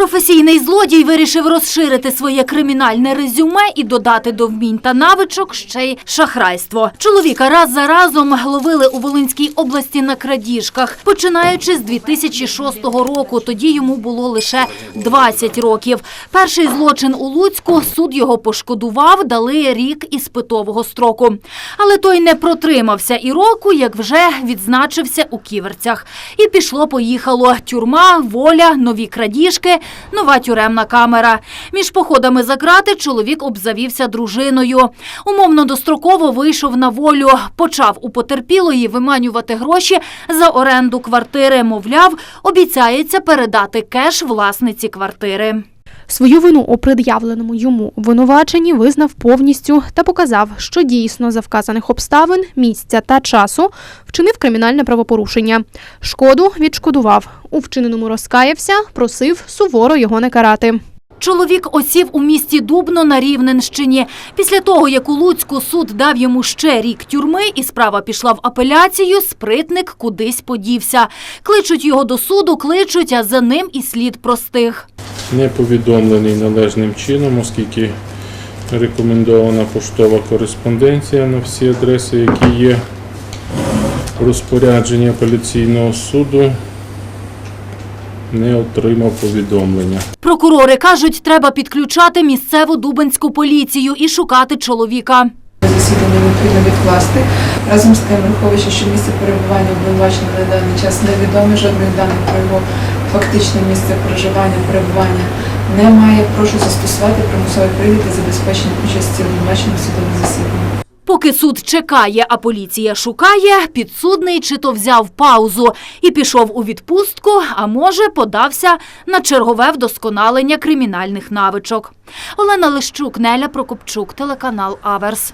Професійний злодій вирішив розширити своє кримінальне резюме і додати до вмінь та навичок ще й шахрайство. Чоловіка раз за разом ловили у Волинській області на крадіжках, починаючи з 2006 року. Тоді йому було лише 20 років. Перший злочин у Луцьку суд його пошкодував, дали рік іспитового строку. Але той не протримався і року, як вже відзначився у ківерцях. І пішло-поїхало. Тюрма, воля, нові крадіжки, нова тюремна камера. Між походами за грати чоловік обзавівся дружиною. Умовно достроково вийшов на волю. Почав у потерпілої виманювати гроші за оренду квартири. Мовляв, обіцяється передати кеш власниці квартири. Свою вину у пред'явленому йому винуваченні визнав повністю та показав, що дійсно за вказаних обставин, місця та часу вчинив кримінальне правопорушення. Шкоду відшкодував. У вчиненому розкаявся, просив суворо його не карати. Чоловік осів у місті Дубно на Рівненщині. Після того, як у Луцьку суд дав йому ще рік тюрми і справа пішла в апеляцію, спритник кудись подівся. Кличуть його до суду, кличуть, а за ним і слід простих. Не повідомлений належним чином, оскільки рекомендована поштова кореспонденція на всі адреси, які є в розпорядженні апеляційного суду, не отримав повідомлення. Прокурори кажуть, треба підключати місцеву дубенську поліцію і шукати чоловіка. Засідання необхідно відкласти. Разом з тим, враховуючи, що місце перебування обвинуваченого на даний час невідоме, жодних даних про його фактичне місце проживання, перебування немає. Прошу застосувати примусовий привід забезпечення участі обвинуваченого в судовому засіданні. Поки суд чекає, а поліція шукає, підсудний чи то взяв паузу і пішов у відпустку, а може подався на чергове вдосконалення кримінальних навичок. Олена Лищук, Неля Прокопчук, телеканал Аверс.